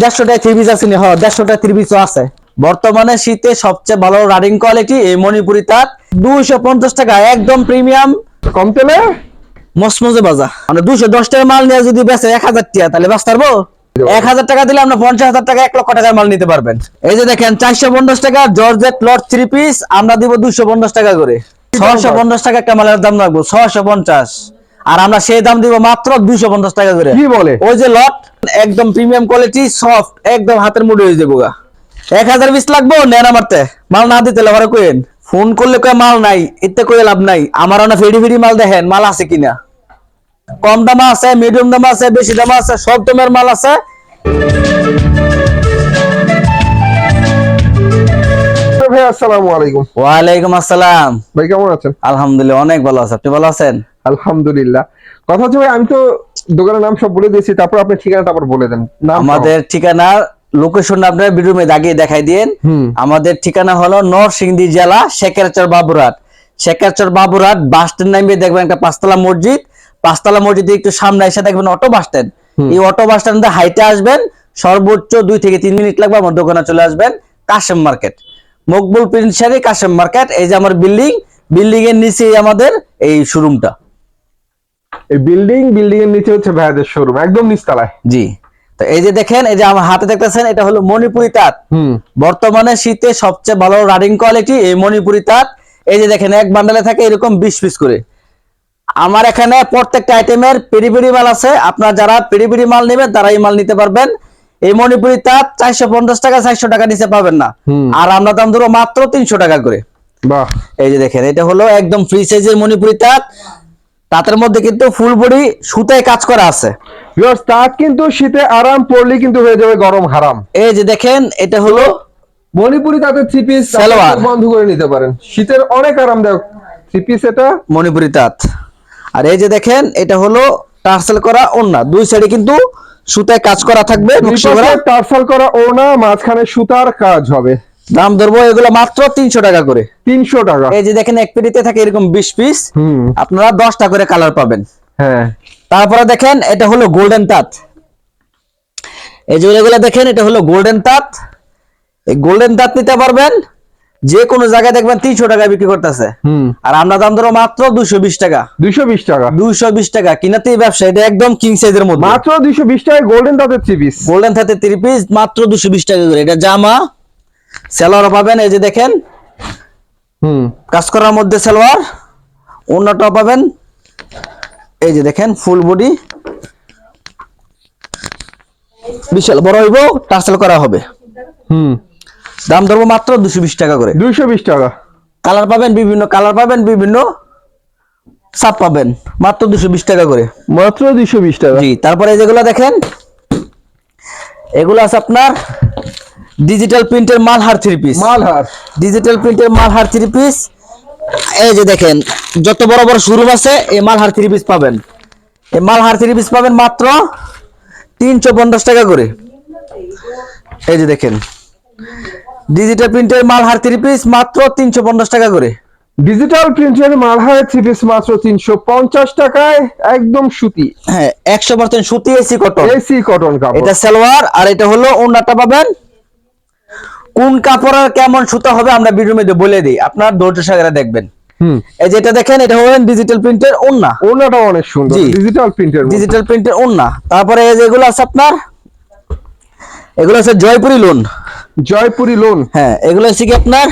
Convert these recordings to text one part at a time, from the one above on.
দেড়শো টাকা three piece আছে? হ্যাঁ দেড়শো টাকা থ্রি পিসও আছে। বর্তমানে শীতে সবচেয়ে ভালো রানিং কোয়ালিটি এই মণিপুরি তাঁত দুইশো পঞ্চাশ টাকা একদম প্রিমিয়াম কম তেলে? মসমসে বাজা। মানে দুশো দশ টাকা মাল নিয়ে যদি বেচে এক হাজার টাকা তাহলে বাঁচতে পারব? এক হাজার টাকা দিলে আমরা পঞ্চাশ হাজার টাকা এক লক্ষ টাকার মাল নিতে পারবেন। এই যে দেখেন চারশো পঞ্চাশ টাকা জর্জেট লট থ্রি পিস আমরা দিব দুশো পঞ্চাশ টাকা করে। ছশো পঞ্চাশ টাকা একটা মালের দাম রাখব ছশো পঞ্চাশ। আর আমরা সেই দাম দিব মাত্র দুইশো পঞ্চাশ টাকা করে। কি বলে? ওই যে লট একদম প্রিমিয়াম কোয়ালিটি সফট একদম হাতের মুড়ে হয়ে যাব এক হাজার বিশ লাগবো নেন আমারতে। মাল না দিতে লাভারে কইেন ফোন করলে কয়ে মাল নাই এতে কয়ে লাভ নাই। আমার না ফেডি ফেডি মাল দেখেন মাল আছে কিনা। কম দাম আছে মিডিয়াম দাম আছে বেশি দাম আছে সব দামের মাল আছে। আসসালামু আলাইকুম। ওয়ালাইকুম আসসালাম। ভাই কেমন আছেন? আলহামদুলিল্লাহ অনেক ভালো আছে। আপনি ভালো আছেন? আলহামদুলিল্লাহ। কথা হচ্ছে ভাই আমি তো দোকানের নাম সব বলে দিয়েছি তারপর আপনি ঠিকানাটা আবার বলে দেন। আমাদের ঠিকানা লোকেশন আপনার ভিডিও মে দাগিয়ে দেখাই দিন আমাদের ঠিকানা হলো নরসিংদী জেলা শেখেরচর বাবুরহাট। শেখেরচর বাবুরহাট বাস স্ট্যান্ড নামিয়ে দেখবেন একটা পাঁচতলা মসজিদ। পাঁচতলা মসজিদে একটু সামনে এসে দেখবেন অটো বাস স্ট্যান্ড এই অটো বাস স্ট্যান্ডে হাইটে আসবেন সর্বোচ্চ দুই থেকে তিন মিনিট লাগবে আমার দোকানে চলে আসবেন কাশেম মার্কেট মকবুল প্রিন্সারি কাশেম মার্কেট এই যে আমার বিল্ডিং বিল্ডিং এর নিচেই আমাদের এই শোরুমটা এই বিল্ডিং বিল্ডিং এর নিচে হচ্ছে ভাইয়াদের শোরুম একদম নিচতলায়। জি। তো এই যে দেখেন এই যে আমার হাতে দেখতেছেন এটা হলো মণিপুরি তাঁত। বর্তমানে শীতে সবচেয়ে ভালো রানিং কোয়ালিটি এই মণিপুরি তাঁত। এই যে দেখেন এক বান্ডালে থাকে এরকম বিশ পিস করে। আমার এখানে প্রত্যেকটা আইটেমের পেরি পেরি মাল আছে। আপনার যারা পেরি পেরি মাল নেবেন তারা এই মাল নিতে পারবেন। এই মণিপুরি তাঁত চারশো পঞ্চাশ টাকা চারশো টাকা নিচে পাবেন না। আর আমরা দাম ধরো মাত্র তিনশো টাকা করে। বাহ। এই যে দেখেন এটা হলো একদম ফ্রি সাইজের মণিপুরি তাঁত। তাঁতের মধ্যে কিন্তু ফুল বডি সুতায় কাজ করা আছে। ভিউয়ার্স তাঁত কিন্তু শীতে আরাম পড়লে কিন্তু হয়ে যাবে গরম হারাম। এই যে দেখেন এটা হলো মণিপুরি তাঁতের থ্রি পিস। বন্ধ করে নিতে পারেন। শীতের অনেক আরাম আরামদায়ক থ্রি পিস এটা। মণিপুরি তাঁত। আর এই যে দেখেন এটা হলো টার্সেল করা ওন্না দুই সাইডে কিন্তু সুতায় কাজ করা থাকবে। টার্সাল করা ওনা মাঝখানে সুতার কাজ হবে। দাম ধরবো এগুলো মাত্র তিনশো টাকা করে। তিনশো টাকা। এই যে দেখেন এক পেটিতে থাকে এরকম বিশ পিস আপনারা দশটা করে কালার পাবেন। হ্যাঁ। তারপরে দেখেন এটা হলো গোল্ডেন তাঁত। এই যে এগুলো দেখেন এটা হলো গোল্ডেন তাঁত। এই গোল্ডেন তাঁত নিতে পারবেন যে কোনো জায়গায় দেখবেন তিনশো টাকা বিক্রি করতেছে। আর আমরা দাম ধরো মাত্র দুশো বিশ টাকা। দুইশো বিশ টাকা। দুইশো বিশ টাকা। কিনাতেই ব্যবসা এটা একদম কিং সাইজের মধ্যে। মাত্র দুইশো বিশ টাকা গোল্ডেন তাঁতের থ্রি পিস গোল্ডেন থাতে থ্রি পিস মাত্র দুশো বিশ টাকা করে। এটা জামা সেলোয়ার পাবেন এই যে দেখেন। হুম। কাজ করার মধ্যে সেলোয়ার অন্যটাও পাবেন। এই যে দেখেন ফুল বডি। বিশাল বড় হইব টার্সেল করা হবে। হুম। দাম ধরবো মাত্র দুশো বিশ টাকা করে। দুইশো বিশ টাকা। কালার পাবেন বিভিন্ন কালার পাবেন বিভিন্ন সাপ পাবেন। মাত্র দুশো বিশ টাকা করে। মাত্র দুইশো বিশ টাকা। জি তারপরে যেগুলো দেখেন এগুলো আছে আপনার ডিজিটাল প্রিন্টের Malhar three piece Malhar digital প্রিন্টের মালহার থ্রি পিস এই যে দেখেন যত বড় বড় শোরুম আছে এই মালহার থ্রি পিস পাবেন। এই মালহার থ্রি পিস পাবেন মাত্র তিনশো পঞ্চাশ টাকা করে। এই যে দেখেন ডিজিটাল প্রিন্টের মালহার থ্রি পিস মাত্র তিনশো পঞ্চাশ টাকা করে। ডিজিটাল প্রিন্টের মালহার থ্রি পিস মাত্র তিনশো পঞ্চাশ টাকায় একদম সুতি। হ্যাঁ একশো পার্সেন্ট সুতি এসি কটন এসি কটন কাপড়। এটা সালোয়ার আর এটা হলো ওন্নাটা পাবেন কোন কাপড়ের কেমন সুতা হবে আমরা ভিডিওর মধ্যে বলে দিই। আপনার ধৈর্য সাগরে দেখবেন। এই যে এটা দেখেন এটা হলেন ডিজিটাল প্রিন্টের ওন্না ওনাটা অনেক সুন্দর ডিজিটাল প্রিন্টের ডিজিটাল প্রিন্টের ওন্না তারপরে এই যে এগুলো আছে আপনার এগুলো আছে জয়পুরি লোন জয়পুরি লোন হ্যাঁ এগুলো হচ্ছে কি আপনার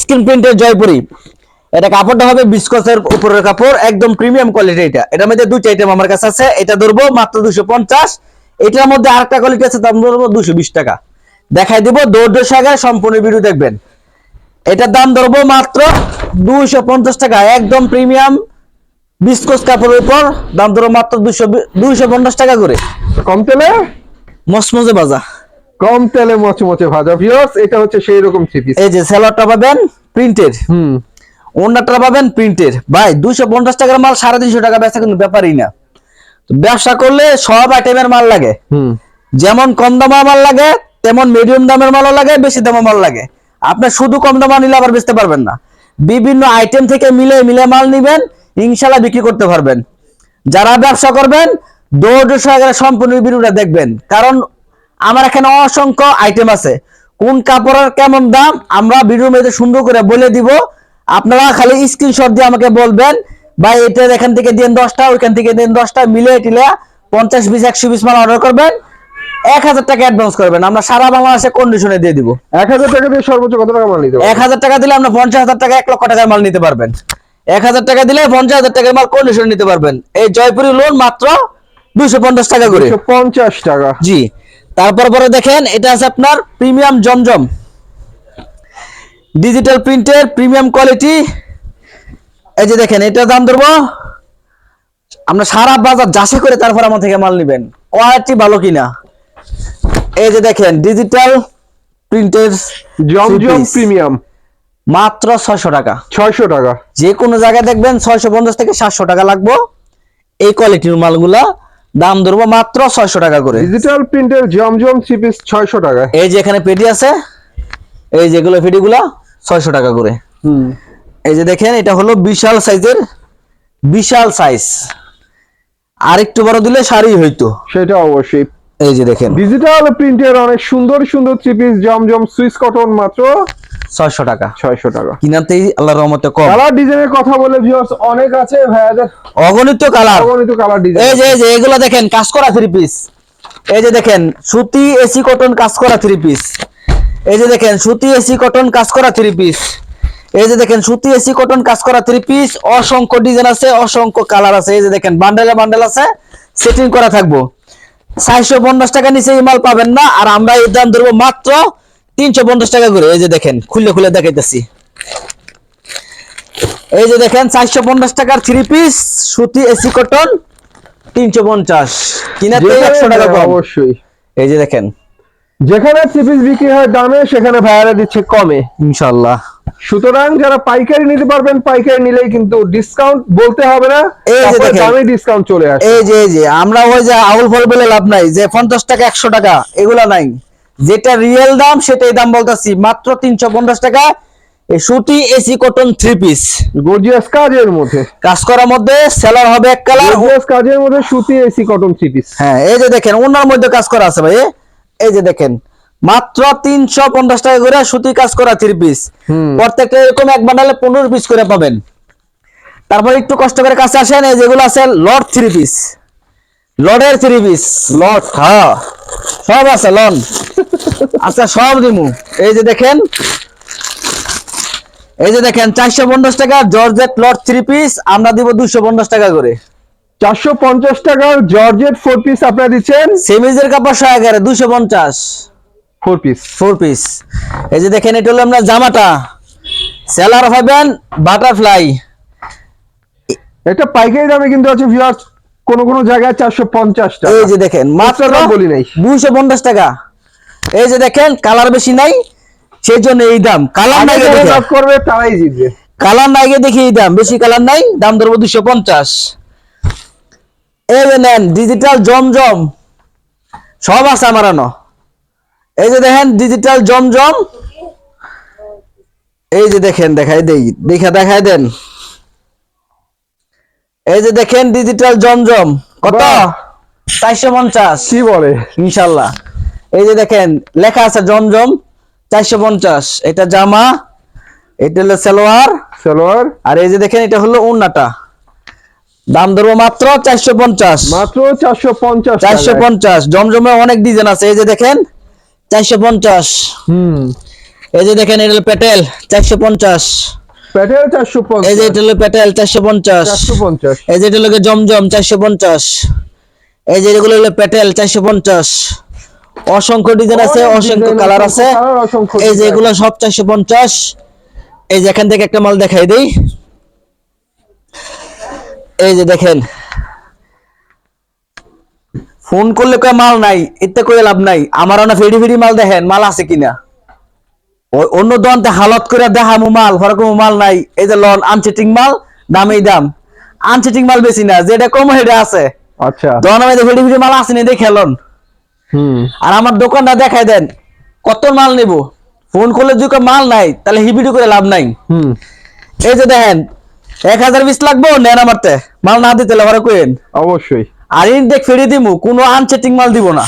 স্ক্রিন প্রিন্টের জয়পুরি। এটা কাপড়টা হবে বিস্কসের উপরের কাপড় একদম প্রিমিয়াম কোয়ালিটি এটা। এটার মধ্যে দুইটা আইটেম আমার কাছে আছে এটা ধরবো মাত্র দুশো পঞ্চাশ। এটার মধ্যে আরেকটা কোয়ালিটি আছে দাম ধরবো দুশো বিশ টাকা। দেখাই দিব দৌড় সাগার সম্পূর্ণ ভিডিও দেখবেন। এটার দাম ধরবো মাত্র দুইশো পঞ্চাশ টাকা একদম প্রিমিয়াম বিস্কস কাপড়ের উপর। দাম ধরবো মাত্র দুইশো দুইশো পঞ্চাশ টাকা করে। কম তেলে? মসমসে বাজা কম তেলে মচমচে ভাজা। ভিউয়ার্স এটা হচ্ছে সেই রকম থ্রি পিস এই যে সেলারটা পাবেন প্রিন্টেড হুম। ওনারটা পাবেন প্রিন্টের ভাই দুইশো পঞ্চাশ টাকার মাল সাড়ে তিনশো টাকা বেচা কিন্তু ব্যাপারই না। তো ব্যবসা করলে সব আইটেমের মাল লাগে। হুম। যেমন কম দামের মাল লাগে তেমন মিডিয়াম দামের মালও লাগে, বেশি দামের মাল লাগে। আপনি শুধু কম দামে নিলে আবার বেচতে পারবেন না। বিভিন্ন আইটেম থেকে মিলে মিলে মাল নিবেন ইনশাল্লাহ বিক্রি করতে পারবেন। যারা ব্যবসা করবেন দৌড় সহকারে সম্পূর্ণ ভিডিওটা দেখবেন। কারণ আমার এখানে অসংখ্য আইটেম আছে। কোন কাপড়ের কেমন দাম, আমরা ভিডিওর মধ্যে সুন্দর করে বলে দিব। আপনারা খালি স্ক্রিনশট দিয়ে আমাকে বলবেন, ভাই, এটা এখান থেকে দিন দশটা, ওইখান থেকে দিন দশটা। মিলে টিলে পঞ্চাশ বিশ একশো বিশ মাল অর্ডার করবেন। এক হাজার টাকা অ্যাডভান্স করবেন। আমরা সারা বাংলাদেশে কন্ডিশনে দিয়ে দিব। এক হাজার টাকা দিয়ে সর্বোচ্চ কত টাকা মাল নিতে এক হাজার টাকা দিলে আমরা পঞ্চাশ হাজার টাকা এক লক্ষ টাকার মাল নিতে পারবেন। এক হাজার টাকা দিলে পঞ্চাশ হাজার টাকার মাল কন্ডিশন নিতে পারবেন। এই জয়পুরি লোন মাত্র দুইশো পঞ্চাশ টাকা করে। পঞ্চাশ টাকা। জি। তারপর পরে দেখেন এটা আছে আপনার প্রিমিয়াম জমজম। ডিজিটাল প্রিন্টের প্রিমিয়াম কোয়ালিটি এই যে দেখেন এটা দাম ধরবো। আমরা সারা বাজার যাচাই করে তারপর আমার থেকে মাল নেবেন। কোয়ালিটি ভালো কিনা। এই যে দেখেন ডিজিটাল প্রিন্টের জমজম প্রিমিয়াম মাত্র ছয়শো টাকা। ছয়শো টাকা। যে কোনো জায়গায় দেখবেন ছয়শো পঞ্চাশ থেকে সাতশো টাকা লাগবো। এই কোয়ালিটির মালগুলা দাম ধরবো মাত্র ছয়শো টাকা করে। ডিজিটাল প্রিন্টের জমজম থ্রি পিস ছয়শো টাকা। এই যে এখানে পেটি আছে এই যেগুলো পেটিগুলা ছয়শো টাকা করে। হুম। এই যে দেখেন এটা হলো বিশাল সাইজের বিশাল সাইজ আর একটু বড় দিলে শাড়ি হইতো। সেটা অবশ্যই। এই যে দেখেন। ডিজিটাল প্রিন্টের অনেক সুন্দর সুন্দর থ্রি পিস জমজম সুইস কটন মাত্র ছয়শো টাকা। ছয়শো টাকা। কিনাতেই আল্লাহ রহমতে কম। কালার ডিজাইনের কথা বলে ভিউয়ার্স অনেক আছে ভাইয়াদের অগণিত কালার অগণিত কালার এই ডিজাইন যে এই যে এগুলো দেখেন কাজ করা থ্রি পিস এই যে দেখেন সুতি এসি কটন কাজ করা থ্রি পিস এই যে দেখেন সুতি এসি কটন কাজ করা থ্রি পিস এই যে দেখেন সুতি এসি কটন কাজ করা থ্রি পিস অসংখ্য ডিজাইন আছে অসংখ্য কালার আছে। এই যে দেখেন বান্ডেলে বান্ডেল আছে। সেটিং করা থাকব। চারশো পঞ্চাশ টাকা নিচে এই মাল পাবেন না আর আমরা এই দাম ধরবো মাত্র তিনশো পঞ্চাশ টাকা করে। এই যে দেখেন খুলে খুলে দেখাইতেছি। এই যে দেখেন চারশো পঞ্চাশ টাকার থ্রি পিস সুতি এসি কটন তিনশো পঞ্চাশ। কিনাতে একশো টাকা অবশ্যই। এই যে দেখেন। যেখানে থ্রি পিস বিক্রি হয় দামে সেখানে ভাইয়ারা দিচ্ছে কমে। ইনশাল্লাহ সুতরাং যারা পাইকারি নিতে পারবেন পাইকারি নিলেই কিন্তু ডিসকাউন্ট বলতে হবে না। এই যে দেখেন। দামে ডিসকাউন্ট চলে আসে। এই যে এই যে আমরা ওই যে আউল ফল বলে লাভ নাই যে পঞ্চাশ টাকা একশো টাকা এগুলা নাই। যেটা রিয়েল দাম সেটাই দাম বলতেছি। মাত্র তিনশো পঞ্চাশ টাকা। এই সুতি AC cotton three piece gorgeous কাজের মধ্যে। কাজ করার মধ্যে সেলার হবে এক কালার গর্জিয়াস কাজের মধ্যে সুতি এসি কটন থ্রি পিস হ্যাঁ এই যে দেখেন ওনার মধ্যে কাজ করা আছে ভাই। এই যে দেখেন মাত্র তিনশো পঞ্চাশ টাকা করে সুতি কাজ করা থ্রি পিস। প্রত্যেকটা এরকম এক বান্ডালে পনেরো পিস করে পাবেন। তারপর একটু কষ্ট করে কাছে আসেন এই যেগুলো আছে লট থ্রি পিস লডের থ্রি পিস লট হ্যাঁ। সব আছে লন। আচ্ছা সব দিমু। এই যে দেখেন এই যে দেখেন চারশো পঞ্চাশ টাকা জর্জেট লট থ্রি পিস আমরা দিব দুশো পঞ্চাশ টাকা করে। চারশো পঞ্চাশ টাকার জর্জেট ফোর পিস আপনারা দিচ্ছেন? সেমিজের কাপড় এগারো দুশো পঞ্চাশ। ফোর পিস ফোর পিস এই যে দেখেন এটা হলো আপনার জামাটা। সেলার পাবেন বাটারফ্লাই এটা পাইকারি দামে কিন্তু আছে ভিউয়ার্স কোন কোন জায়গায় চারশো পঞ্চাশ টাকা। এই যে দেখেন মাত্র দাম বলি নাই। দুইশো পঞ্চাশ টাকা। এই যে দেখেন কালার বেশি নাই সেই জন্য এই দাম। কালার নাই করবে তারাই জিতবে। কালার নাই দেখি এই দাম। বেশি কালার নাই দাম ধরবো দুশো পঞ্চাশ। এই যে নেন ডিজিটাল জমজম। সব আছে আমার আনো। এই যে দেখেন ডিজিটাল জমজম। এই যে দেখেন দেখাই দেই দেখা দেখাই দেন। এই যে দেখেন ডিজিটাল জমজম। কত। চারশো পঞ্চাশ। কি বলে? ইনশাল্লাহ এই যে দেখেন লেখা আছে জমজম চারশো পঞ্চাশ। এটা জামা এটা হলো সালোয়ার। সালোয়ার। আর এই যে দেখেন এটা হলো উন্নাটা। দাম ধরবো মাত্র চারশো পঞ্চাশ। মাত্র চারশো পঞ্চাশ চারশো পঞ্চাশ। জমজমে অনেক ডিজাইন আছে। এই যে দেখেন চারশো পঞ্চাশ। হুম। এই যে দেখেন এটা হলো পেটেল চারশো পঞ্চাশ। প্যাটেল চারশো এই যে এটা হলো চারশো পঞ্চাশ। চারশো পঞ্চাশ। এই যে এটা হলো জমজম চারশো পঞ্চাশ। এই যে এগুলো হলো পেটেল চারশো পঞ্চাশ। অসংখ্য ডিজাইন আছে অসংখ্য কালার আছে। এই যে। এগুলো সব চারশো পঞ্চাশ। এই যে এখান থেকে একটা মাল দেখাই দেই। এই যে দেখেন ফোন করলে কয় মাল নাই এতে করে লাভ নাই আমার না ফেডি ফেডি মাল দেখেন মাল আছে কিনা? ওই অন্য দোকানতে হালত করে দেখামু মাল হরকম মাল নাই এই যে লন আনসেটিং মাল দামেই দাম। আনসেটিং মাল বেশি না যেটা কম হেডে আছে। আচ্ছা। দোকানে মধ্যে ফেডি ফেডি মাল আসেনি দেখে লন। হুম। আর আমার দোকানটা দেখাই দেন কত মাল নেব? ফোন করলে যদি কয় মাল নাই তাহলে হিবিডি করে লাভ নাই। হুম। এই যে দেখেন এক হাজার বিশ লাগবো নেন আমারতে মাল না দিতে ঘরে কইেন অবশ্যই। আর ইনটেক ফিরিয়ে দিমু কোনো আনসেটিং মাল দিব না।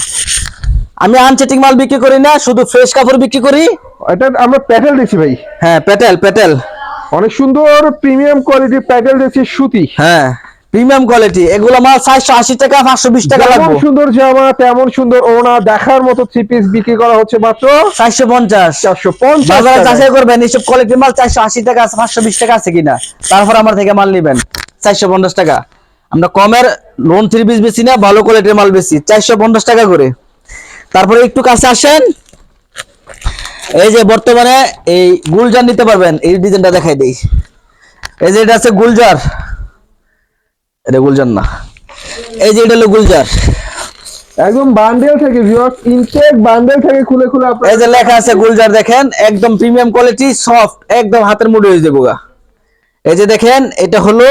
আমি আনসেটিং মাল বিক্রি করি না শুধু ফ্রেশ কাপড় বিক্রি করি। এটা আমরা প্যাটেল দেখছি ভাই। হ্যাঁ পেটেল পেটেল অনেক সুন্দর প্রিমিয়াম কোয়ালিটির প্যাটেল দেখছি সুতি। হ্যাঁ প্রিমিয়াম কোয়ালিটি। এগুলো মাল চারশো আশি টাকা পাঁচশো বিশ টাকা লাগবে। সুন্দর জামা তেমন সুন্দর ওনা দেখার মতো থ্রি পিস বিক্রি করা হচ্ছে মাত্র চারশো পঞ্চাশ। চারশো পঞ্চাশ। যাচাই করবেন এইসব কোয়ালিটির মাল চারশো আশি টাকা আছে পাঁচশো বিশ টাকা আছে কিনা। তারপর আমার থেকে মাল নিবেন চারশো পঞ্চাশ টাকা। আমরা কমের লোন থ্রি পিস বেশি না ভালো কোয়ালিটির মাল বেশি চারশো পঞ্চাশ টাকা করে। তারপরে একটু কাছে আসেন। এই যে বর্তমানে এই গুলজার নিতে পারবেন এই ডিজাইনটা দেখাই দিই। এই যে এটা আছে গুলজার। এটা গুলজার না। এই যে এটা হলো গুলজার। একদম বান্ডেল থেকে ভিউয়ার্স ইনটেক বান্ডেল থেকে খুলে খুলে আপনারা এই যে লেখা আছে গুলজার দেখেন একদম প্রিমিয়াম কোয়ালিটি সফট একদম হাতের মুঠে হয়ে যাব। এই যে দেখেন এটা হলো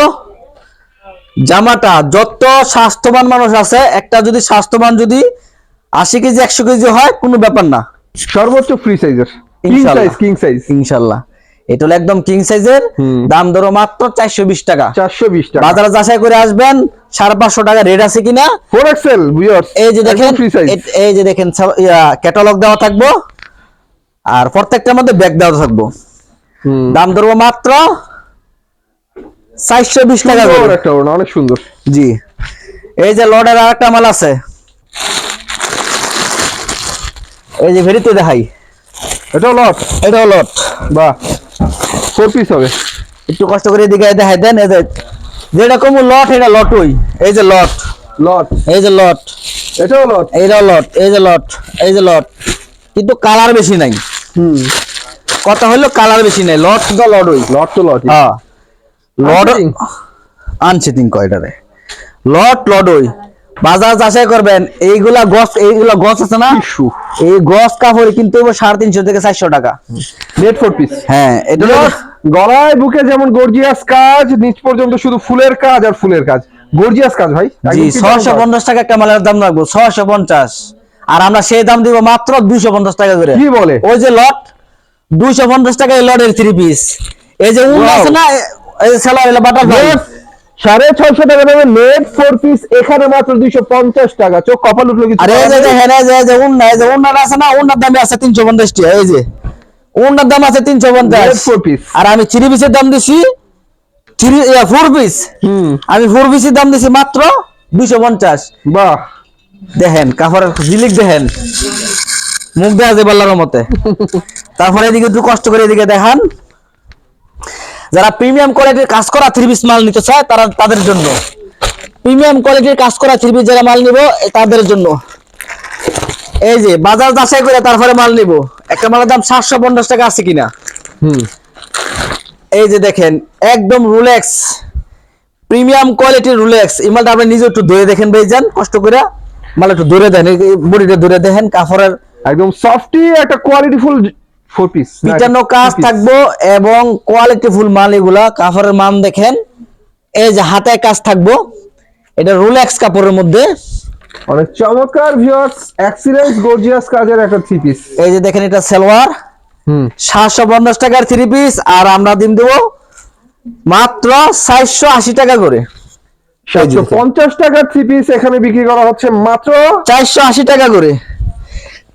জামাটা যত স্বাস্থ্যবান মানুষ আছে একটা যদি স্বাস্থ্যবান যদি আশি কেজি একশো কেজি হয় কোনো ব্যাপার না। সর্বোচ্চ ফ্রি সাইজের কিং সাইজ ইনশাল্লাহ। এটা হলো একদম কিং সাইজের দাম ধরো মাত্র চারশো বিশ টাকা। চারশো বিশ টাকা। বাজারে যাচাই করে আসবেন সাড়ে পাঁচশো টাকা রেট আছে কিনা। ফোর এক্সেল এই যে দেখেন এই যে দেখেন ক্যাটালগ দেওয়া থাকব। আর প্রত্যেকটার মধ্যে ব্যাগ দেওয়া থাকব। দাম ধরবো মাত্র চারশো বিশ টাকা করে। একটা ওড়না অনেক সুন্দর। জি। এই যে লডের আর একটা মাল আছে। এই যে ভেরিতে দেখাই। এটা লট এটাও লট বাহ ফোর পিস হবে। একটু কষ্ট করে এদিকে দেখাই দেন এই যে যেটা কম লট এটা লটই। এই যে লট লট এই যে লট এটাও লট এইটাও লট এই যে লট এই যে লট কিন্তু কালার বেশি নাই। হুম। কথা হলো কালার বেশি নাই? লট তো লটই লট তো লট হ্যাঁ। লড? আনসিটিং কয়টারে? লট লডই বাজার যাচাই করবেন এইগুলা গছ এইগুলা গছ আছে না? এই গছ কাপড় কিন্তু সাড়ে তিনশো থেকে চারশো টাকা। নেট ফোর পিস হ্যাঁ এটা গলায় বুকে যেমন গর্জিয়াস কাজ নিচ পর্যন্ত শুধু ফুলের কাজ আর ফুলের কাজ। গর্জিয়াস কাজ ভাই। জি ছশো পঞ্চাশ টাকা একটা মালের দাম রাখব ছশো পঞ্চাশ। আর আমরা সেই দাম দিব মাত্র দুইশো পঞ্চাশ টাকা করে। কি বলে? ওই যে লট দুইশো পঞ্চাশ টাকা এই লটের থ্রি পিস এই যে উল আছে না সাড়ে ছয়শো টাকা দামে নেট ফোর পিস এখানে মাত্র দুইশো পঞ্চাশ টাকা। চোখ কপাল উঠল কিছু আরে যে দেখেন যে যে উন্না যে উন্নার আছে না? উন্নার দামে আছে তিনশো পঞ্চাশ এই যে। উন্নার দাম আছে তিনশো পঞ্চাশ। ফোর পিস আর আমি থ্রি পিসের দাম দিছি ফোর পিস হুম। আমি ফোর পিসের দাম দিছি মাত্র দুইশো পঞ্চাশ। বাহ। দেখেন কাপড়ের জিলিক দেখেন। মুখ দেখা যায় বল্লার মতে। তারপরে এদিকে একটু কষ্ট করে এদিকে দেখান। যারা প্রিমিয়াম কোয়ালিটির কাজ করা থ্রি পিস মাল নিতে চায় তারা তাদের জন্য। প্রিমিয়াম কোয়ালিটির কাজ করা থ্রি পিস যারা মাল নিব তাদের জন্য। এই যে বাজার যাচাই করে তারপরে মাল নিব। একটা মালের দাম সাতশো পঞ্চাশ টাকা আছে কিনা? হুম। এই যে দেখেন একদম রুলেক্স প্রিমিয়াম কোয়ালিটির রুলেক্স এই মালটা আপনি নিজে একটু ধরে দেখেন ভাইজান কষ্ট করে। মাল একটু ধরে দেন বডিটা ধরে দেখেন কাপড়ের একদম সফটি একটা কোয়ালিটি ফুল ফোর পিস পিটানো কাজ থাকব এবং কোয়ালিটি ফুল মাল এগুলা কাপড়ের মান দেখেন। এই যে হাতে কাজ থাকব এটা রুলেক্স কাপড়ের মধ্যে। অনেক চমৎকার ভিউয়ার্স এক্সিলেন্স গর্জিয়াস কাজের একটা থ্রি পিস এই যে দেখেন এটা সালোয়ার। হুম। সাতশো পঞ্চাশ টাকার থ্রি পিস আর আমরা দিন দেবো মাত্র চারশো আশি টাকা করে। সাতশো পঞ্চাশ টাকার থ্রি পিস এখানে বিক্রি করা হচ্ছে মাত্র চারশো আশি টাকা করে।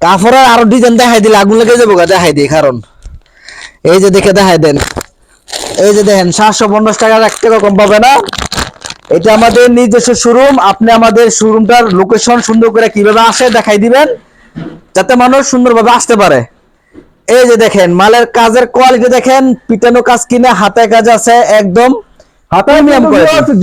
কাপড়ের আরও ডিজাইন দেখাই দিলে আগুন লেগে যাব দেখাই দিই, কারণ। এই যে দেখে দেখাই দেন। এই যে দেখেন, সাতশো পঞ্চাশ টাকার এক টাকা কম পাবে না। এটা আমাদের নিজস্ব শোরুম আপনি আমাদের শোরুমটার লোকেশন সুন্দর করে কীভাবে আসে দেখাই দিবেন, যাতে মানুষ সুন্দরভাবে আসতে পারে। এই যে দেখেন, মালের কাজের কোয়ালিটি দেখেন, পিটানো কাজ কিনে হাতে কাজ আছে একদম। হাতায়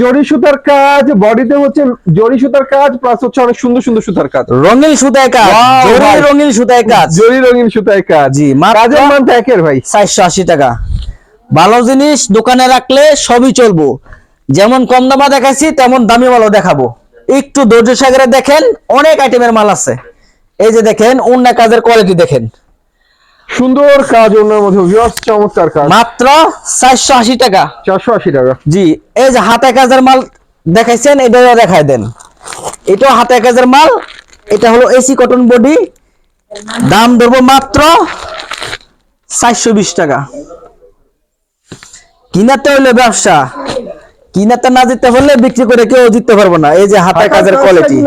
জরি সুতার কাজ বডিতে হচ্ছে জরি সুতার কাজ প্লাস হচ্ছে অনেক সুন্দর সুন্দর সুতার কাজ। রঙিন সুতায় কাজ জরি। রঙিন সুতায় কাজ। জরি রঙিন সুতায় কাজ। জি, কাজের মান একের ভাই। টাকা। ভালো জিনিস দোকানে রাখলে সবই চলবো। যেমন কম দামা দেখাচ্ছি তেমন দামি মালও দেখাবো। একটু ধৈর্য সাগরে দেখেন অনেক আইটেমের মাল আছে। এই যে দেখেন অন্য কাজের কোয়ালিটি দেখেন। সুন্দর কাজ অন্যের মধ্যে ভিউয়ার্স চমৎকার কাজ। মাত্র চারশো আশি টাকা। চারশো আশি টাকা। জি এই যে হাতে কাজের মাল দেখাইছেন এটাও দেখাই দেন। এটাও হাতে কাজের মাল এটা হলো এসি কটন বডি দাম ধরবো মাত্র চারশো বিশ টাকা। কিনাতে হইলে ব্যবসা। কিনাতে না জিততে পারলে বিক্রি করে কেউ জিততে পারব না। এই যে হাতের কাজের কোয়ালিটি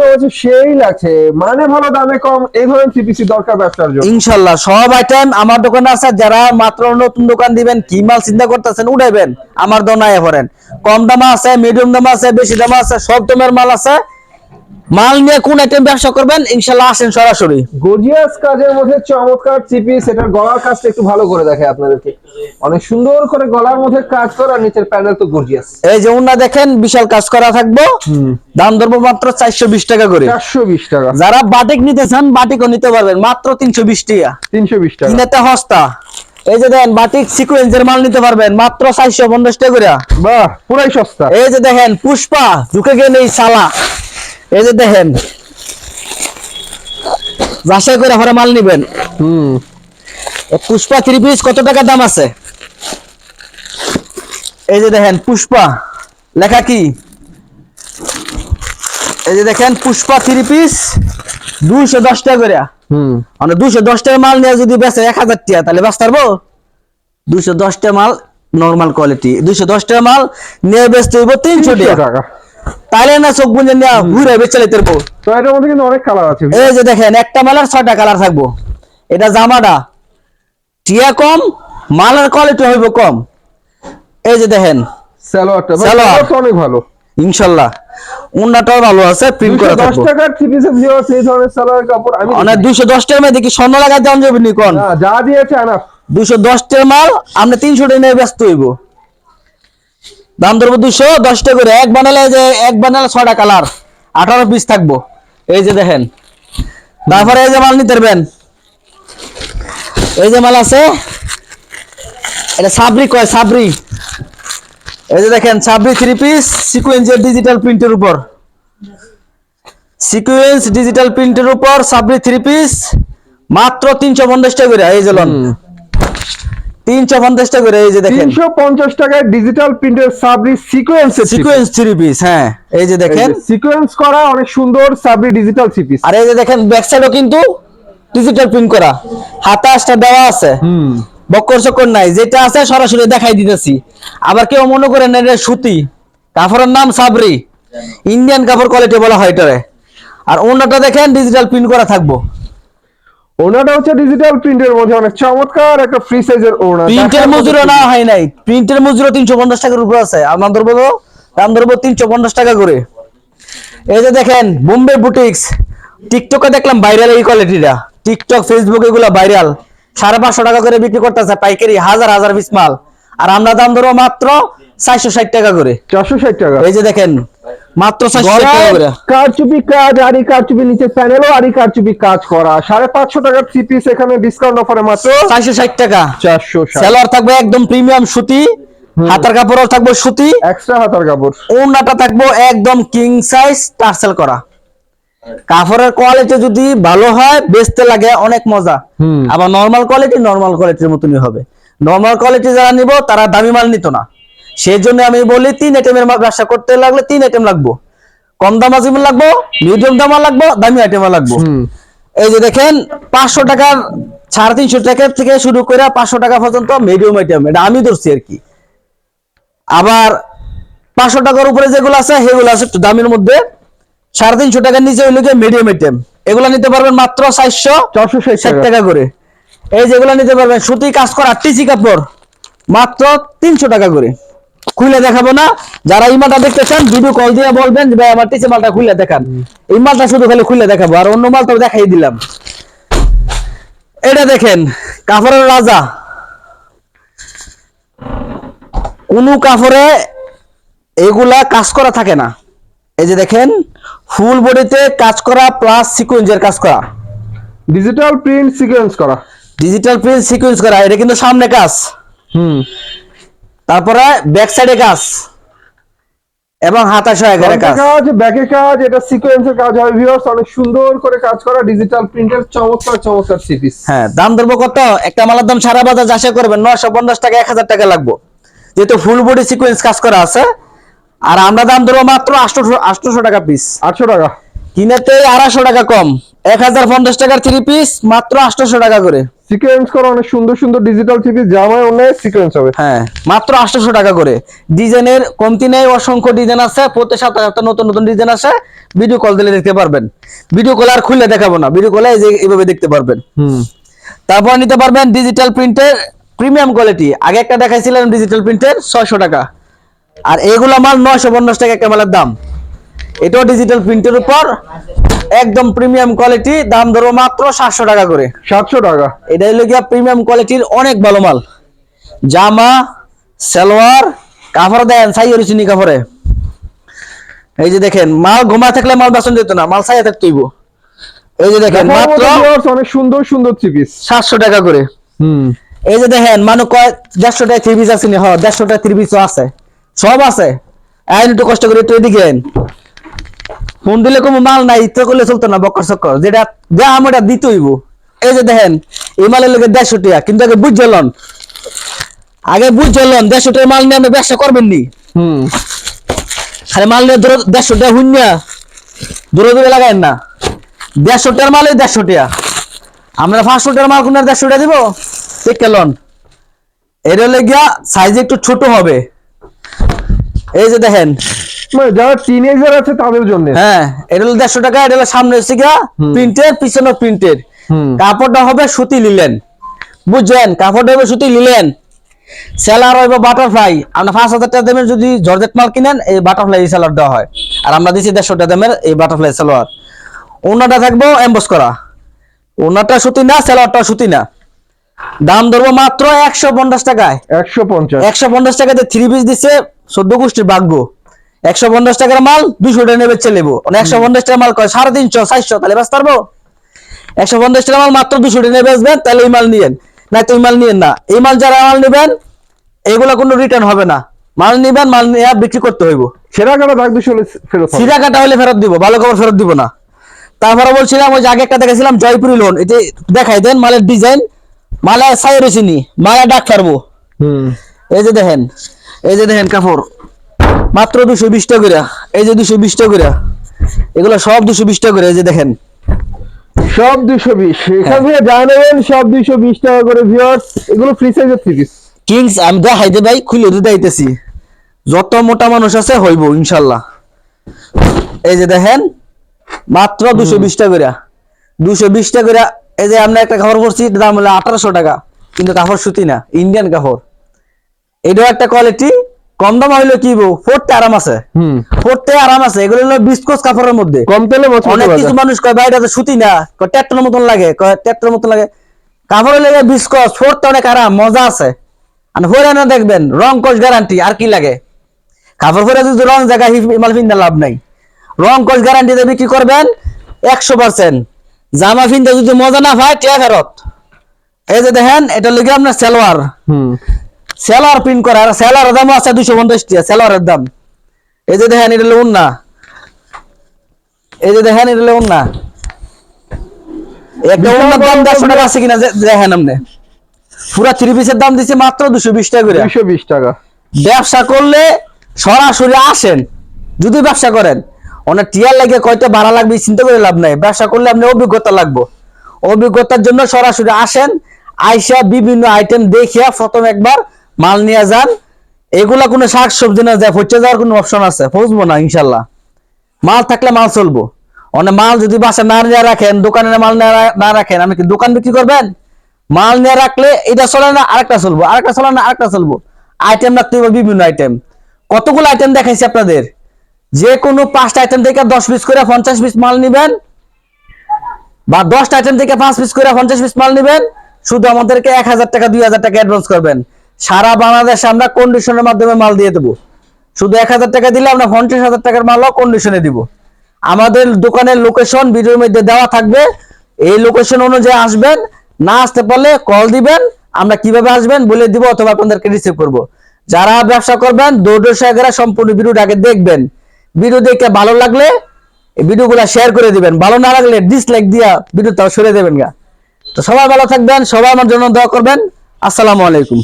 সেই লাগছে মানে ভালো দামে কম এই ধরনের সিপিসি দরকার ব্যবসার জন্য। ইনশাল্লাহ সব আইটেম আমার দোকানে আছে যারা মাত্র নতুন দোকান দিবেন কি মাল চিন্তা করতেছেন উঠাইবেন আমার দোনায় পড়েন কম দাম আছে মিডিয়াম দাম আছে বেশি দাম আছে সব দামের মাল আছে। মাল নিয়ে কোন আইটেম ব্যবসা করবেন ইনশাল্লাহ আসেন সরাসরি। গর্জিয়াস কাজের মধ্যে চমৎকার চিপি সেটার গলার কাজটা একটু ভালো করে দেখে আপনাদেরকে। অনেক সুন্দর করে গলার মধ্যে কাজ করা নিচের প্যানেল তো গর্জিয়াস। এই যে উন্না দেখেন বিশাল কাজ করা থাকব। দাম ধরবো মাত্র চারশো বিশ টাকা করে। চারশো বিশ টাকা। যারা বাটিক নিতে চান বাটিকও নিতে পারবেন মাত্র তিনশো বিশ টাকা। তিনশো বিশ টাকা। কিনেতে হস্তা এই যে দেখেন বাটিক সিকুয়েন্সের মাল নিতে পারবেন মাত্র চারশো পঞ্চাশ টাকা করে। বাহ পুরাই সস্তা। এই যে দেখেন পুষ্পা ঢুকে গেলে এই সালা। এই যে দেখেন যাচাই করে ঘরে মাল নিবেন। হুম। পুষ্পা থ্রি পিস কত টাকা দাম আছে? এই যে দেখেন পুষ্পা লেখা কি? এই যে দেখেন পুষ্পা থ্রি পিস দুইশো দশ টাকা করে হুম। মানে দুইশো দশ টাকা মাল নিয়ে যদি বেচে এক হাজার টাকা তাহলে বাঁচতে পারব? দুইশো দশ টাকা মাল নর্মাল কোয়ালিটি দুইশো দশ টাকা মাল নিয়ে বেচতে হইব তিনশো টাকা। তাহলে না চোখ বুঝে ঘুরে বেচে লাইতে পারব তো এটার মধ্যে কিন্তু অনেক কালার আছে এই যে দেখেন একটা মালের ছয়টা কালার থাকব। এটা জামাটা। টিয়া কম মালের কোয়ালিটি হইব কম। এই যে দেখেন সালোয়ারটা সালোয়ারটা অনেক ভালো। ইনশাল্লাহ। উন্নাটাও ভালো আছে প্রিন্ট করা দশ থাকব। টাকার থ্রি পিসের ভিউয়ার্স এই ধরনের সালোয়ার কাপড় আমি দশ টাকার মধ্যে কি স্বর্ণ লাগাই দেওয়া যাবে নি কোন? না, যা দিয়েছে আনা দুইশো দশ টাকার মাল আমরা তিনশো টাকা নিয়ে ব্যস্ত হইব। দাম ধরবো দশ টাকা করে। এক বানালে যে, এক বানালে ছয়টা কালার। আঠারো পিস থাকব। এই যে দেখেন। তারপরে এই যে মাল নিতে পারবেন। এই যে মাল আছে। এটা সাবরি কয়? সাবরি। এই যে দেখেন, সাবরি থ্রি পিস সিকুয়েন্সের ডিজিটাল প্রিন্টের উপর। সিকুয়েন্স ডিজিটাল প্রিন্টের উপর সাবরি থ্রি পিস মাত্র তিনশো পঞ্চাশ টাকা এই যে লন তিনশো পঞ্চাশ টাকা করে এই যে দেখেন। তিনশো পঞ্চাশ টাকায় ডিজিটাল প্রিন্টের সাবরি সিকোয়েন্স সিকুয়েন্স থ্রি পিস হ্যাঁ এই যে দেখেন। সিকোয়েন্স করা অনেক সুন্দর সাবরি ডিজিটাল সিপিস আর এই যে দেখেন ব্যাক সাইডও কিন্তু ডিজিটাল প্রিন্ট করা। হাতাশটা দেওয়া আছে। হুম। বক্কর চক্কর নাই যেটা আছে সরাসরি দেখাই দিতেছি। আবার কেউ মনে করেন এটা সুতি কাপড়ের নাম সাবরি। ইন্ডিয়ান কাপড় কোয়ালিটি বলা হয় এটারে। আর অন্যটা দেখেন ডিজিটাল প্রিন্ট করা থাকব। ওনাটা হচ্ছে ডিজিটাল প্রিন্টের মধ্যে অনেক চমৎকার একটা ফ্রি সাইজের ওনা প্রিন্টের মজুরও না হয় নাই। প্রিন্টের তিনশো পঞ্চাশ টাকার উপর আছে। আমার ধরবো দাম ধরবো তিনশো পঞ্চাশ টাকা করে। এই যে দেখেন বোম্বে বুটিক্স টিকটকে দেখলাম ভাইরাল এই কোয়ালিটিটা টিকটক ফেসবুক এগুলো ভাইরাল সাড়ে পাঁচশো টাকা করে বিক্রি করতেছে পাইকারি হাজার হাজার পিস মাল। আর আমরা দাম ধরবো মাত্র চারশো ষাট টাকা করে। চারশো ষাট টাকা। এই যে দেখেন মাত্র চারশো ষাট টাকা করে। কারচুপি কাজ আরি কারচুপি নিচে প্যানেলও আরি কারচুপি কাজ করা। সাড়ে পাঁচশো টাকার থ্রি পিস এখানে ডিসকাউন্ট অফারে মাত্র। চারশো ষাট টাকা। চারশো সেলোয়ার থাকবে একদম প্রিমিয়াম সুতি হাতার কাপড়ও থাকবে সুতি। এক্সট্রা হাতার কাপড়। ওড়নাটা থাকব একদম কিং সাইজ টার্সেল করা। কাপড়ের কোয়ালিটি যদি ভালো হয় বেচতে লাগে অনেক মজা। আবার নর্মাল কোয়ালিটি নর্মাল কোয়ালিটির মতনই হবে। নর্মাল কোয়ালিটি যারা নিব তারা দামি মাল নিত না। সেই জন্য আমি বলি তিন আইটেমের ব্যবসা করতে লাগলে তিন আইটেম লাগবো। কম দামা যেমন লাগবো মিডিয়াম দামা লাগবো দামি আইটেমও লাগবো। এই যে দেখেন পাঁচশো টাকার সাড়ে তিনশো টাকার থেকে শুরু করে পাঁচশো টাকা পর্যন্ত মিডিয়াম আইটেম এটা আমি ধরছি আর কি। আবার পাঁচশো টাকার উপরে যেগুলো আছে সেগুলো আছে একটু দামের মধ্যে। সাড়ে তিনশো টাকার নিচে হইলে মিডিয়াম আইটেম এগুলো নিতে পারবেন মাত্র চারশো চারশো ষাট টাকা করে। এই যেগুলো নিতে পারবেন সুতি কাজ করা টিসি কাপড় মাত্র তিনশো টাকা করে। খুলে দেখাবো না। যারা এই মালটা দেখতে চান ভিডিও কল দিয়ে বলবেন যে ভাই আমার টিসি মালটা খুলে দেখান। এই মালটা শুধু খালি খুলে দেখাবো আর অন্য মালটা দেখাই দিলাম। এটা দেখেন কাপড়ের রাজা। কোন কাপড়ে এগুলা কাজ করা থাকে না। এই যে দেখেন ফুল বডিতে কাজ করা প্লাস সিকুয়েন্সের কাজ করা। ডিজিটাল প্রিন্ট সিকোয়েন্স করা। ডিজিটাল প্রিন্ট সিকোয়েন্স করা এটা কিন্তু সামনে কাজ। হুম। তারপরে ব্যাক সাইডে কাজ। এবং হাতা সহায়কের কাজ। কাজ ব্যাকে কাজ এটা সিকোয়েন্সের কাজ হয় ভিউয়ার্স অনেক সুন্দর করে কাজ করা ডিজিটাল প্রিন্টের চমৎকার চমৎকার সিপিস হ্যাঁ দাম ধরবো কত? একটা মালার দাম সারা বাজার যাচাই করবেন নয়শো পঞ্চাশ টাকা এক হাজার টাকা লাগবো। যেহেতু ফুল বডি সিকোয়েন্স কাজ করা আছে আর আমরা দাম ধরবো মাত্র আটশো আটশোশো টাকা পিস আটশো টাকা। কিনেতে আড়াইশো টাকা কম এক হাজার পঞ্চাশ টাকার থ্রি পিস মাত্র আটশোশো টাকা করে। সিকোয়েন্স করা অনেক সুন্দর সুন্দর ডিজিটাল থ্রি পিস জামায় অন্যায় সিকোয়েন্স হবে। হ্যাঁ মাত্র আটশোশো টাকা করে। ডিজাইনের কমতি নেই অসংখ্য ডিজাইন আছে প্রত্যেক সপ্তাহে সপ্তাহে নতুন নতুন ডিজাইন আছে ভিডিও কল দিলে দেখতে পারবেন। ভিডিও কল আর খুলে দেখাবো না। ভিডিও কলে যে এইভাবে দেখতে পারবেন। হুম। তারপর নিতে পারবেন ডিজিটাল প্রিন্টের প্রিমিয়াম কোয়ালিটি আগে একটা দেখাইছিলাম ডিজিটাল প্রিন্টের ছয়শো টাকা। আর এগুলা মাল নয়শো পঞ্চাশ টাকা একটা মালের দাম। এটাও ডিজিটাল প্রিন্টের উপর। একদম প্রিমিয়াম কোয়ালিটি দাম ধরবো মাত্র সাতশো টাকা করে। সাতশো টাকা। এটা হলো গিয়া প্রিমিয়াম কোয়ালিটির অনেক ভালো মাল। জামা সালোয়ার কাপড় দেন সাই অরিজিনি কাপড়ে। এই যে দেখেন মাল ঘুমা থাকলে মাল বাসন যেত না মাল সাইয়া থাকতেইব এই যে দেখেন মাত্র অনেক সুন্দর সুন্দর থ্রি পিস সাতশো টাকা করে। হুম। এই যে দেখেন মানুষ কয় দেড়শো টাকা থ্রি পিস আছে নি? হ দেড়শো টাকা থ্রি পিসও আছে। সব আছে। আইন একটু কষ্ট করে একটু এদিকে ফোন দিলে কোনো মাল নাই ইচ্ছে করলে চলতো না বক্কর চক্কর। যেটা দেয়া আমরা দিতে হইব। এই যে দেখেন এই মালের লোকের দেড়শো টাকা কিন্তু আগে বুঝলেন আগে বুঝলেন দেড়শো টাকা মাল নিয়ে আপনি ব্যবসা করবেন নি? হুম। খালি মাল নিয়ে ধরো দেড়শো টাকা হুন্যা দূরে দূরে লাগাইন না। দেড়শো টাকার মালে দেড়শো টাকা। আমরা পাঁচশো টাকার মাল কোন দেড়শো টাকা দিব? ঠিক কেলন এটা হলে গিয়া সাইজ একটু ছোট হবে। এই যে দেখেন মানে যারা টিনেজার আছে তাদের জন্য। হ্যাঁ এটা হলো দেড়শো টাকা এটা হলো সামনে পিছনে প্রিন্টের কাপড়টা হবে সুতি লিলেন বুঝছেন? কাপড়টা হবে সুতি লিলেন সেলার হইব বাটারফ্লাই আমরা পাঁচ হাজার টাকা দামের যদি জর্জেট মাল কিনেন এই বাটারফ্লাই সেলার দেওয়া হয়। আর আমরা দিচ্ছি দেড়শো টাকা দামের এই বাটারফ্লাই সালোয়ার ওনাটা থাকব এম্বস করা। ওনাটা সুতি না সেলারটা সুতি না। দাম ধরবো মাত্র একশো পঞ্চাশ টাকায়। একশো পঞ্চাশ। একশো পঞ্চাশ টাকাতে থ্রি পিস দিচ্ছে চোদ্দ গোষ্ঠীর ভাগ্য। একশো পঞ্চাশ টাকার মাল দুশো টাকা নেবে। চেলেবো একশো পঞ্চাশ টাকার মাল কয়? সাড়ে তিনশো চারশো তাহলে পারব? একশো পঞ্চাশ টাকা মাল মাত্র দুশো টাকা বেচবেন তাহলে এই মাল নিয়েন। না তো এই মাল নিয়েন না। এই মাল যারা মাল নেবেন এগুলো কোনো রিটার্ন হবে না। মাল নিবেন মাল নিয়ে বিক্রি করতে হইব। সেরা কাটা দাগ দুশো হলে ফেরত সিরা কাটা হলে ফেরত দিব ভালো খবর ফেরত দিব না। তারপরে বলছিলাম ওই যে আগে একটা দেখেছিলাম জয়পুরি লোন এতে দেখাই দেন মালের ডিজাইন মালে সাই রয়েছিনি মালে ডাক ফারবো এই যে দেখেন এই যে দেখেন কাপড়। মাত্র দুশো বিশ টাকা করে এই যে দুশো বিশ টাকা করে এগুলো সব দুশো বিশ টাকা করে এই যে দেখেন। সব দুশো বিশ এখান থেকে যা নেবেন সব দুইশো বিশ টাকা করে ভিউয়ার্স এগুলো ফ্রি সাইজের থ্রি পিস কিংস আমি দেখাইতে ভাই খুলে দিতে আইতেছি যত মোটা মানুষ আছে হইব ইনশাল্লাহ। এই যে দেখেন মাত্র দুশো বিশ টাকা করে দুশো বিশ টাকা করে এই যে আমরা একটা কাপড় পরছি দাম হলো আঠারোশো টাকা। কিন্তু কাপড় সুতি না ইন্ডিয়ান কাপড়। এটাও একটা কোয়ালিটি কম দাম হইল কি বউ? পড়তে আরাম আছে। হুম। পড়তে আরাম আছে এগুলো হলো বিস্কোস কাপড়ের মধ্যে। কম তেলে অনেক কিছু মানুষ কয় ভাই এটা তো সুতি না। কয় ট্যাক্টর মতন লাগে। কয় ট্যাক্টর মতন লাগে। কাপড়ে লেগে বিস্কস পড়তে অনেক আরাম মজা আছে। আর পরে না দেখবেন রং কস গ্যারান্টি আর কি লাগে? কাপড় পরে যদি রং জায়গা মাল ফিন্দা লাভ নাই। রং কস গ্যারান্টি দেবে কি করবেন একশো পার্সেন্ট জামা ফিনতে যদি মজা না পায় টিয়া ফেরত। এই যে দেখেন এটা লেগে আপনার সালোয়ার। হুম। সেলার প্রিন্ট করা আর সেলার দাম আছে দুশো পঞ্চাশ টাকা সেলারের দাম। এই যে দেখেন এটা লোন না। এই যে দেখেন এটা লোন না। একটা ওনার দাম দেড়শো টাকা আছে কিনা দেখেন আপনি। পুরা থ্রি পিসের দাম দিচ্ছে মাত্র দুশো বিশ টাকা করে। দুইশো বিশ টাকা। ব্যবসা করলে সরাসরি আসেন যদি ব্যবসা করেন। অনেক টিয়ার লাগে কয়টা ভাড়া লাগবে চিন্তা করে লাভ নাই। ব্যবসা করলে আপনি অভিজ্ঞতা লাগবে। অভিজ্ঞতার জন্য সরাসরি আসেন আইসা বিভিন্ন আইটেম দেখিয়া প্রথম একবার মাল নিয়ে যান, এগুলা কোনো শাক সবজি না যায় পচে যাওয়ার কোনো অপশন আছে, বুঝব না, ইনশাল্লাহ। মাল থাকলে মাল চলবো। অনেক মাল যদি বাসা না নিয়ে রাখেন, দোকানে মাল না রাখেন আমি কি দোকান বিক্রি করবেন? মাল নিয়ে রাখলে এটা চলে না, আরেকটা চলবো, আরেকটা চলে না, আরেকটা চলবো। আইটেম রাখতে হবে বিভিন্ন আইটেম কতগুলো আইটেম দেখাইছি আপনাদের? যে কোনো পাঁচটা আইটেম থেকে দশ পিস করে পঞ্চাশ পিস মাল নিবেন, বা দশটা আইটেম থেকে পাঁচ পিস করে পঞ্চাশ পিস মাল নিবেন, শুধু আমাদেরকে এক হাজার টাকা, দুই হাজার টাকা অ্যাডভান্স করবেন। সারা বাংলাদেশে আমরা কন্ডিশনের মাধ্যমে মাল দিয়ে দেবো। শুধু এক হাজার টাকা দিলে আমরা পঞ্চাশ হাজার টাকার মালও কন্ডিশনে দিব। আমাদের দোকানের লোকেশন ভিডিওর মধ্যে দেওয়া থাকবে। এই লোকেশন অনুযায়ী আসবেন, না আসতে পারলে কল দিবেন, আমরা কীভাবে আসবেন বলে দিব অথবা আপনাদেরকে রিসিভ করব। যারা ব্যবসা করবেন দৌড় সাহেবেরা সম্পূর্ণ ভিডিওটা আগে দেখবেন। ভিডিও দেখে ভালো লাগলে ভিডিওগুলো শেয়ার করে দিবেন। ভালো না লাগলে ডিসলাইক দিয়া ভিডিওটা সরে দেবেন গা। তো সবাই ভালো থাকবেন, সবাই আমার জন্য দোয়া করবেন। আসসালামু আলাইকুম।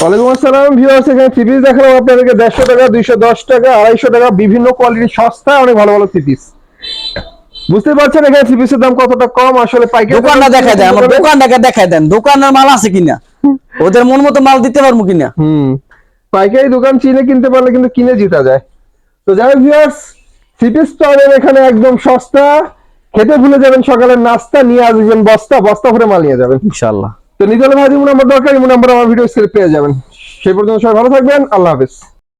ওয়ালাইকুম আসসালাম ভিউয়ার্স এখানে থ্রি পিস দেখালাম আপনাদেরকে। দেড়শো টাকা দুইশো দশ টাকা আড়াইশো টাকা বিভিন্ন কোয়ালিটির সস্তায় অনেক ভালো ভালো বুঝতে পারছেন এখানে দাম কতটা কম? আসলে পাইকারি দোকানটা দেন আমার দোকানটাকে দেখায় দেন দোকানের মাল আছে কিনা? ওদের মন মতো মাল দিতে পারব কিনা? হুম পাইকারি দোকান চিনে কিনতে পারলে কিন্তু কিনে জিতা যায়। তো যাই ভিউয়ার্স সিটি স্টলের এখানে একদম সস্তা। খেতে ভুলে যাবেন সকালের নাস্তা নিয়ে আসবেন বস্তা বস্তা ভরে মাল নিয়ে যাবেন। ইনশাল্লাহ তো নিজের ভাই মনে নাম্বার দরকার এমন নাম্বার আমার ভিডিও স্ক্রিপ্ট পেয়ে যাবেন। সেই পর্যন্ত সবাই ভালো থাকবেন, আল্লাহ হাফেজ।